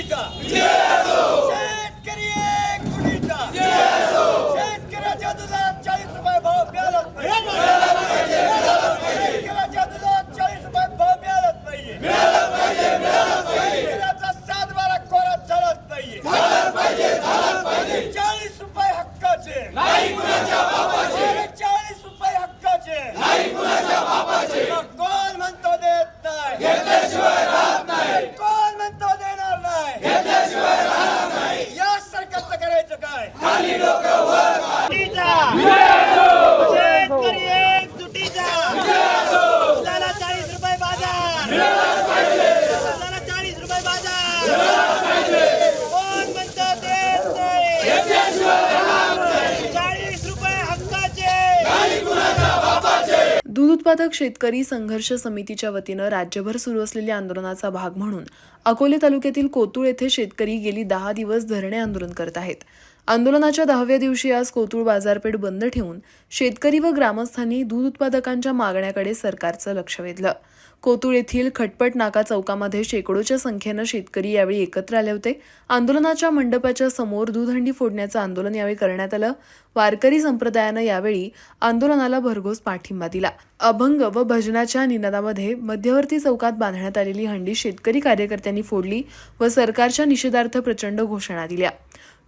तुटीचा शेतकरी एक तुटीचा शेतकऱ्याच्या दुधात चाळीस रुपये भाव मिळालाच पाहिजे शेतकऱ्याच्या दुधात चाळीस रुपये भाव मिळालाच पाहिजे शेतकऱ्याचा सात बारा कोरात झालाच पाहिजे चाळीस रुपये हक्काचे चाळीस रुपये हक्काचे मग कोण म्हणतो देत नाही कोण म्हणतो देणार नाही या सरकारचं करायचं काय तुटीचा शेतकरी एक तुटीचा दुधाला चाळीस रुपये बाजार दुधाला चाळीस रुपये बाजार कोण म्हणतं देत नाही चाळीस रुपये हक्काचे दूध उत्पादक शेतकरी संघर्ष समितीच्या वतीनं राज्यभर सुरू असलेल्या आंदोलनाचा भाग म्हणून अकोले तालुक्यातील कोतुळ येथे शेतकरी गेली दहा दिवस धरणे आंदोलन करत आहेत. आंदोलनाच्या दहाव्या दिवशी आज कोतुळ बाजारपेठ बंद ठेवून शेतकरी व ग्रामस्थांनी दूध उत्पादकांच्या मागण्याकडे सरकारचं लक्ष वेधलं. कोतुळ येथील खटपट नाका चौकामध्ये शेकडोच्या संख्येनं शेतकरी यावेळी एकत्र आले होते. आंदोलनाच्या मंडपाच्या समोर दूधहंडी फोडण्याचं आंदोलन यावेळी करण्यात आलं. वारकरी संप्रदायानं यावेळी आंदोलनाला भरघोस पाठिंबा दिला. अभंग व भजनाच्या निनादामध्ये मध्यवर्ती चौकात बांधण्यात आलेली हंडी शेतकरी कार्यकर्त्यांनी फोडली व सरकारच्या निषेधार्थ प्रचंड घोषणा दिल्या.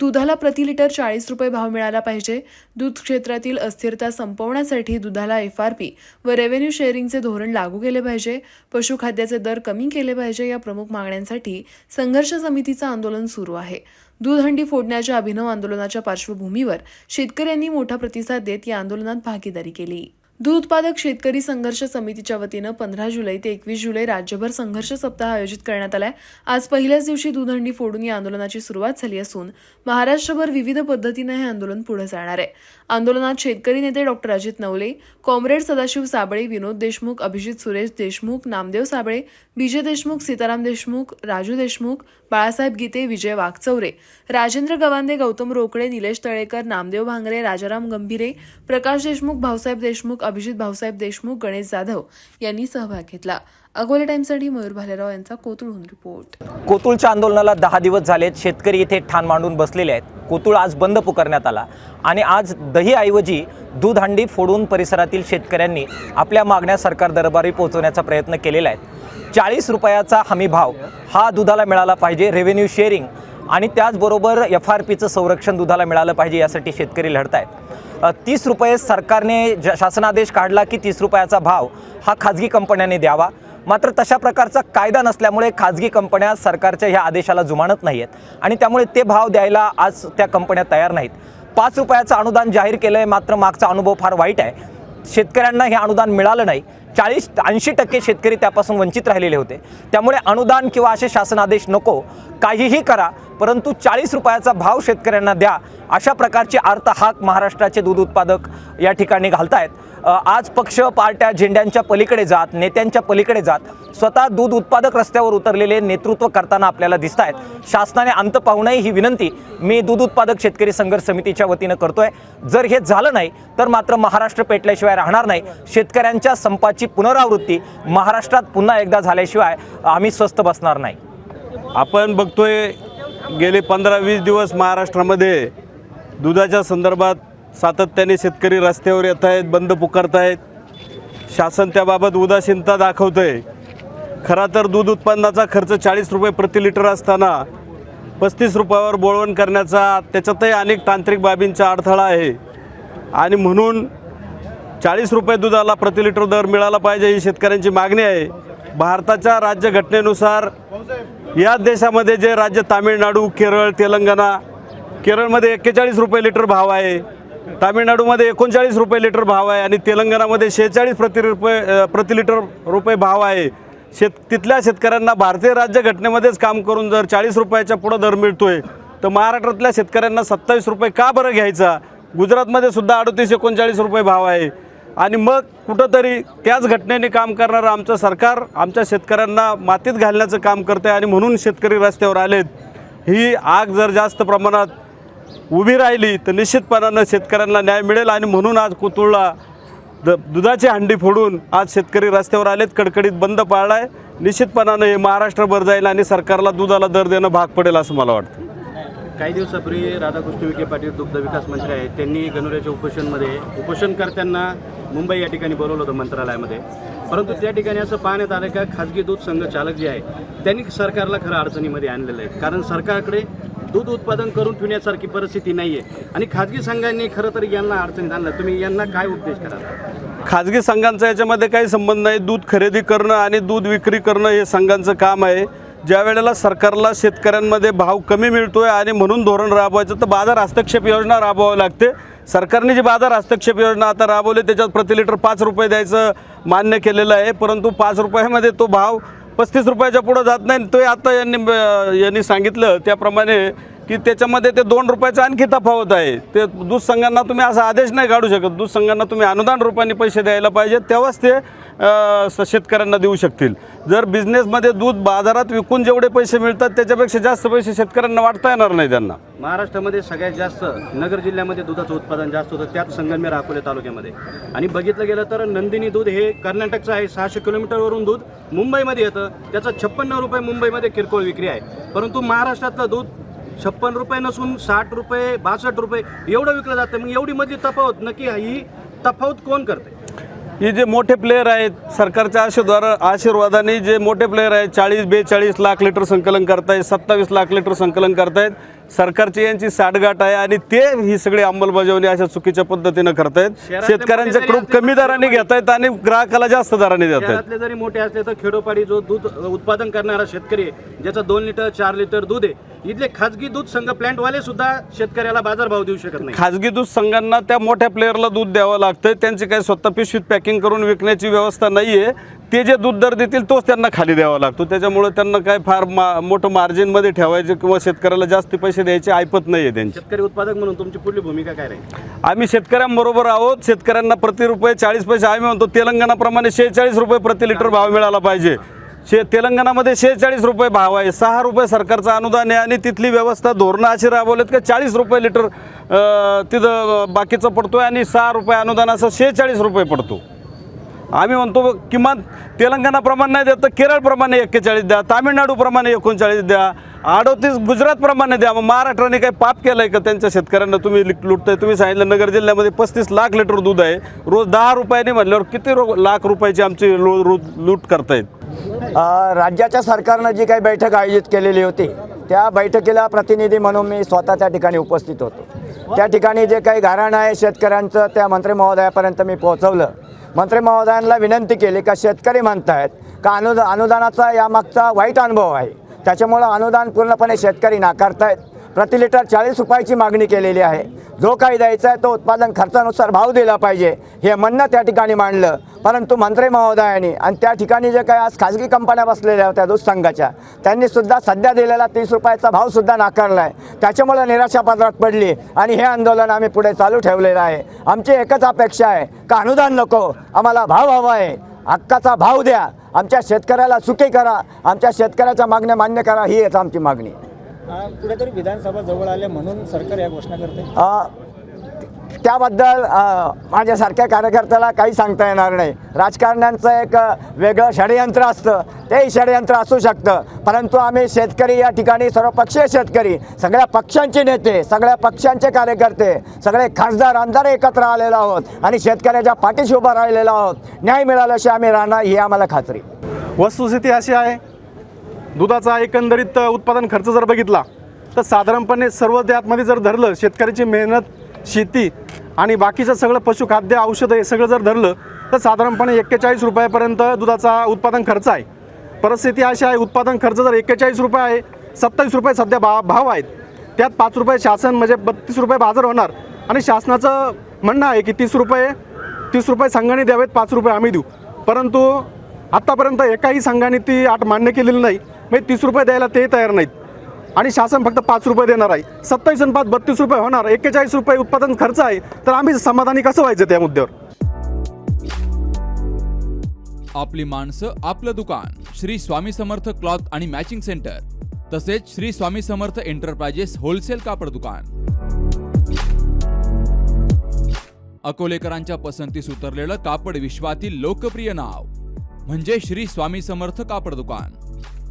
दुधाला प्रति लिटर चाळीस रुपये भाव मिळाला पाहिजे. दूध क्षेत्रातील अस्थिरता संपवण्यासाठी दुधाला एफ आर पी व रेव्हेन्यू शेअरिंगचे धोरण लागू केले पाहिजे. पशुखाद्याचे दर कमी केले पाहिजे या प्रमुख मागण्यांसाठी संघर्ष समितीचं आंदोलन सुरू आहे. दूध हंडी फोडण्याच्या अभिनव आंदोलनाच्या पार्श्वभूमीवर शेतकऱ्यांनी मोठा प्रतिसाद देत या आंदोलनात भागीदारी केली. दूध उत्पादक शेतकरी संघर्ष समितीच्या वतीनं पंधरा जुलै ते एकवीस जुलै राज्यभर संघर्ष सप्ताह आयोजित करण्यात आलाय. आज पहिल्याच दिवशी दूधहंडी फोडून या आंदोलनाची सुरुवात झाली असून महाराष्ट्रभर विविध पद्धतीनं हे आंदोलन पुढे जाणार आहे. आंदोलनात शेतकरी नेते डॉक्टर अजित नवले कॉम्रेड सदाशिव साबळे विनोद देशमुख अभिजित सुरेश देशमुख नामदेव साबळे विजय देशमुख सीताराम देशमुख राजू देशमुख बाळासाहेब गीते विजय वाघचौरे राजेंद्र गवांदे गौतम रोकडे निलेश तळेकर नामदेव भांगरे राजाराम गंभीरे प्रकाश देशमुख भाऊसाहेब देशमुख अभिजित भाऊसाहेब देशमुख गणेश जाधव यांनी सहभाग घेतला. अकोले टाइम्ससाठी मयूर भालेराव यांचा कोतुळहून रिपोर्ट. कोतुळच्या आंदोलनाला दहा दिवस झालेत. शेतकरी इथे ठाण मांडून बसलेले आहेत. कोतुळ आज बंद पुकारण्यात आला. आणि आज दहीऐवजी दूध हंडी फोडून परिसरातील शेतकऱ्यांनी आपल्या मागण्या सरकार दरबारी पोहोचवण्याचा प्रयत्न केलेला आहे. चाळीस रुपयाचा हमी भाव हा दुधाला मिळाला पाहिजे रेव्हेन्यू शेअरिंग आणि त्याचबरोबर एफ आर पीचं संरक्षण दुधाला मिळालं पाहिजे यासाठी शेतकरी लढत आहेत तीस रुपये सरकारने ज शासनादेश काढला की तीस रुपयाचा भाव हा खाजगी कंपन्यांनी द्यावा. मात्र तशा प्रकारचा कायदा नसल्यामुळे खाजगी कंपन्या सरकारच्या ह्या आदेशाला जुमानत नाही आहेत आणि त्यामुळे ते भाव द्यायला आज त्या कंपन्या तयार नाहीत. पाच रुपयाचं अनुदान जाहीर केलं आहे मात्र मागचा अनुभव फार वाईट आहे. शेतकऱ्यांना हे अनुदान मिळालं नाही. चाळीस ऐंशी टक्के शेतकरी त्यापासून वंचित राहिलेले होते. त्यामुळे अनुदान किंवा असे शासनादेश नको. काहीही करा परंतु चाळीस रुपयाचा भाव शेतकऱ्यांना द्या. अशा प्रकारची अर्थ हाक महाराष्ट्राचे दूध उत्पादक या ठिकाणी घालतायत. आज पक्ष पार्ट्या झेंड्यांच्या पलीकडे जात नेत्यांच्या पलीकडे जात स्वतः दूध उत्पादक रस्त्यावर उतरलेले नेतृत्व करताना आपल्याला दिसत आहेत शासनाने अंत पाहू नये ही विनंती मी दूध उत्पादक शेतकरी संघर्ष समितीच्या वतीनं करतोय. जर हे झालं नाही तर मात्र महाराष्ट्र पेटल्याशिवाय राहणार नाही. शेतकऱ्यांच्या संपाची पुनरावृत्ती महाराष्ट्रात पुन्हा एकदा झाल्याशिवाय आम्ही स्वस्त बसणार नाही. आपण बघतोय गेले पंधरा वीस दिवस महाराष्ट्रामध्ये दुधाच्या संदर्भात सातत्याने शेतकरी रस्त्यावर येत आहेत बंद पुकारत आहेत शासन त्याबाबत उदासीनता दाखवतं आहे खरा तर दूध उत्पन्नाचा खर्च चाळीस रुपये प्रति लिटर असताना पस्तीस रुपयावर बोळवण करण्याचा त्याच्यातही अनेक तांत्रिक बाबींचा अडथळा आहे. आणि म्हणून चाळीस रुपये दुधाला प्रति लिटर दर मिळाला पाहिजे ही शेतकऱ्यांची मागणी आहे. भारताच्या राज्यघटनेनुसार या देशामध्ये जे राज्य तामिळनाडू केरळ तेलंगणा केरळमध्ये एक्केचाळीस रुपये लिटर भाव आहे. तामिळनाडूमध्ये एकोणचाळीस रुपये लिटर भाव आहे आणि तेलंगणामध्ये शेहेचाळीस प्रति रुपये प्रति लिटर रुपये भाव आहे. शेत तिथल्या शेतकऱ्यांना भारतीय राज्यघटनेमध्येच काम करून जर चाळीस रुपयाच्या पुढं दर मिळतोय तर महाराष्ट्रातल्या शेतकऱ्यांना सत्तावीस रुपये का बरं घ्यायचा? गुजरातमध्ये सुद्धा अडतीस एकोणचाळीस रुपये भाव आहे. आणि मग कुठंतरी त्याच घटनेने काम करणारं आमचं सरकार आमच्या शेतकऱ्यांना मातीत घालण्याचं काम करतं आहे आणि म्हणून शेतकरी रस्त्यावर आलेत. ही आग जर जास्त प्रमाणात उभी राहिली तर निश्चितपणानं शेतकऱ्यांना न्याय मिळेल आणि म्हणून आज कोतुळला द दुधाची हंडी फोडून आज शेतकरी रस्त्यावर आलेत कडकडीत बंद पाळला आहे निश्चितपणानं हे महाराष्ट्रभर जाईल आणि सरकारला दुधाला दर देणं भाग पडेल असं मला वाटतं. काही दिवसापूर्वी राधाकृष्ण विखे पाटील दुग्ध विकास मंत्री आहेत. त्यांनी गणोऱ्याच्या उपोषणमध्ये उपोषणकर्त्यांना मुंबई या ठिकाणी बोलवलं होतं मंत्रालयामध्ये. परंतु त्या ठिकाणी असं पाहण्यात आलं का खाजगी दूध संघ चालक जे आहे त्यांनी सरकारला खरं अडचणीमध्ये आणलेलं आहे. कारण सरकारकडे दूध उत्पादन करून ठेवण्यासारखी परिस्थिती नाही आहे आणि खाजगी संघांनी खरं तर यांना अडचणीत आणलं. तुम्ही यांना काय उपदेश कराल? खाजगी संघांचा याच्यामध्ये काही संबंध नाही. दूध खरेदी करणं आणि दूध विक्री करणं हे संघांचं काम आहे. ज्या वेळेला सरकारला शेतकऱ्यांमध्ये भाव कमी मिळतो आहे आणि म्हणून धोरण राबवायचं तर बाजार हस्तक्षेप योजना राबवावी लागते. सरकारने जी बाजार हस्तक्षेप योजना आता राबवली त्याच्यात प्रति लिटर पाच रुपये द्यायचं मान्य केलेलं आहे. परंतु पाच रुपयामध्ये तो भाव पस्तीस रुपयाच्या पुढं जात नाही. तो आता यांनी यांनी सांगितलं. त्याप्रमाणे की त्याच्यामध्ये ते दोन रुपयाचा आणखी तफावत आहे. ते दूध संघांना तुम्ही असा आदेश नाही काढू शकत. दूध संघांना तुम्ही अनुदान रुपाने पैसे द्यायला पाहिजे तेव्हाच ते स- शेतकऱ्यांना देऊ शकतील. जर बिझनेसमध्ये दूध बाजारात विकून जेवढे पैसे मिळतात त्याच्यापेक्षा जास्त पैसे शेतकऱ्यांना वाटता येणार नाही त्यांना. महाराष्ट्रामध्ये सगळ्यात जास्त नगर जिल्ह्यामध्ये दुधाचं उत्पादन जास्त होतं त्यात संगमेर अकोले तालुक्यामध्ये. आणि बघितलं गेलं तर नंदिनी दूध हे कर्नाटकचं आहे. सहाशे किलोमीटरवरून दूध मुंबईमध्ये येतं. त्याचं छप्पन्न रुपये मुंबईमध्ये किरकोळ विक्री आहे. परंतु महाराष्ट्रातलं दूध छप्पन रुपये नसून साठ रुपये बासष्ट रुपये एवढं विकलं जातं. मग एवढी मधली तफावत नक्की ही तफावत कोण करते? हे जे मोठे प्लेयर आहेत सरकारच्या आशीर्वादा आशीर्वादाने जे मोठे प्लेयर आहेत चाळीस बेचाळीस लाख लिटर संकलन करतायत सत्तावीस लाख लिटर संकलन करतायत. सरकारची यांची साठगाठ आहे आणि ते ही सगळी अंमलबजावणी अशा चुकीच्या पद्धतीनं करतायत. शेतकऱ्यांच्याकडून कमी दराने घेत आहेत आणि ग्राहकाला जास्त दराने देत आहेत जरी मोठे असले तर खेडोपाडी जो दूध उत्पादन करणारा शेतकरी ज्याचं दोन लिटर चार लिटर दूध आहे इथले खाजगी दूध संघ प्लॅन्टवाले सुद्धा शेतकऱ्याला बाजारभाव देऊ शकत नाही. खाजगी दूध संघांना त्या मोठ्या प्लेअरला दूध द्यावं लागतं त्यांची काही स्वतः पिशवीत पॅकिंग करून विकण्याची व्यवस्था नाही आहे ते जे दूध दर देतील तोच त्यांना खाली द्यावा लागतो. त्याच्यामुळे त्यांना काय फार मा मोठं मार्जिनमध्ये ठेवायचे किंवा शेतकऱ्याला जास्त पैसे द्यायचे ऐपत नाही आहे त्यांची. शेतकरी उत्पादक म्हणून तुमची पुढली भूमिका काय राहील? आम्ही शेतकऱ्यांबरोबर आहोत. शेतकऱ्यांना प्रति रुपये चाळीस पैसे आम्ही म्हणतो तेलंगणाप्रमाणे शेहेचाळीस रुपये प्रति लिटर भाव मिळाला पाहिजे. शे तेलंगणामध्ये शेहेचाळीस रुपये भाव आहे. सहा रुपये सरकारचं अनुदान आहे आणि तिथली व्यवस्था धोरणं अशी राबवलेत का चाळीस रुपये लिटर तिथं बाकीचं पडतोय आणि सहा रुपये अनुदान असं शेहेचाळीस रुपये पडतो. आम्ही म्हणतो किमान तेलंगणाप्रमाणे नाही देत तर केरळप्रमाणे एक्केचाळीस द्या तामिळनाडूप्रमाणे एकोणचाळीस द्या अडोतीस गुजरातप्रमाणे द्या. मग महाराष्ट्राने काही पाप केलं आहे का त्यांच्या शेतकऱ्यांना? तुम्ही लुटताय. तुम्ही सांगितलं नगर जिल्ह्यामध्ये पस्तीस लाख लिटर दूध आहे. रोज दहा रुपयाने म्हटल्यावर किती रो लाख रुपयाची आमची लो रो लूट करतायत? राज्याच्या सरकारनं जी काही बैठक आयोजित केलेली होती त्या बैठकीला प्रतिनिधी म्हणून मी स्वतः त्या ठिकाणी उपस्थित होतो. त्या ठिकाणी जे काही घराणं आहे शेतकऱ्यांचं त्या मंत्री महोदयापर्यंत मी पोहोचवलं. मंत्री महोदयांना विनंती केली का शेतकरी म्हणतायत का अनुदा अनुदानाचा यामागचा वाईट अनुभव आहे. त्याच्यामुळं अनुदान पूर्णपणे शेतकरी नाकारतायत. प्रति लिटर चाळीस रुपयाची मागणी केलेली आहे. जो काही द्यायचा आहे तो उत्पादन खर्चानुसार भाव दिला पाहिजे हे म्हणणं त्या ठिकाणी मांडलं. परंतु मंत्री महोदयांनी आणि त्या ठिकाणी जे काही आज खाजगी कंपन्या बसलेल्या होत्या दूध संघाच्या त्यांनी सुद्धा सध्या दिलेला तीस रुपयाचा भावसुद्धा नाकारला आहे. त्याच्यामुळे निराशा पदरात पडली आणि हे आंदोलन आम्ही पुढे चालू ठेवलेलं आहे. आमची एकच अपेक्षा आहे का अनुदान नको आम्हाला भाव हवा आहे. हक्काचा भाव द्या. आमच्या शेतकऱ्याला सुखी करा. आमच्या शेतकऱ्याच्या मागण्या मान्य करा. ही आहे आमची मागणी. कुठेतरी विधानसभा जवळ आले म्हणून सरकार या घोषणा करते? त्याबद्दल माझ्यासारख्या कार्यकर्त्याला काही सांगता येणार नाही. राजकारण्यांचं एक वेगळं षडयंत्र असतं. तेही षडयंत्र असू शकतं. परंतु आम्ही शेतकरी या ठिकाणी सर्वपक्षीय शेतकरी सगळ्या पक्षांचे नेते सगळ्या पक्षांचे कार्यकर्ते सगळे खासदार आमदार एकत्र आलेलो आहोत आणि शेतकऱ्याच्या पाठीशी उभं राहिलेलो आहोत. न्याय मिळाल्याशिवाय आम्ही राहणार ही आम्हाला खात्री. वस्तुस्थिती अशी आहे दुधाचा एकंदरीत उत्पादन खर्च जर बघितला तर साधारणपणे सर्व त्यातमध्ये जर धरलं शेतकऱ्याची मेहनत शेती आणि बाकीचं सगळं पशुखाद्य औषधं हे सगळं जर धरलं तर साधारणपणे एक्केचाळीस रुपयापर्यंत दुधाचा उत्पादन खर्च आहे. परिस्थिती अशी आहे उत्पादन खर्च जर एक्केचाळीस रुपये आहे सत्तावीस रुपये सध्या भा भाव आहेत. त्यात पाच रुपये शासन म्हणजे बत्तीस रुपये बाजार होणार आणि शासनाचं म्हणणं आहे की तीस रुपये तीस रुपये संघाने द्यावेत पाच रुपये आम्ही देऊ. परंतु आत्तापर्यंत एकाही संघाने ती आठ मान्य केलेली नाही. म्हणजे तीस रुपये द्यायला ते तयार नाहीत. आणि शासन फक्त पाच रुपये देणार आहे. सत्तावीस आणि पाच बत्तीस रुपये होणार. एक्केचाळीस रुपये उत्पादन खर्च आहे. तर आम्ही समाधानी कसं व्हायचं त्या मुद्द्यावर? आपली माणसं आपलं दुकान. श्री स्वामी समर्थ क्लॉथ आणि मॅचिंग सेंटर. तसेच श्री स्वामी समर्थ एंटरप्राइजेस होलसेल कापड दुकान. अकोलेकरांच्या पसंतीस उतरलेलं कापड विश्वातील लोकप्रिय नाव. म्हणजे श्री स्वामी समर्थ कापड दुकान.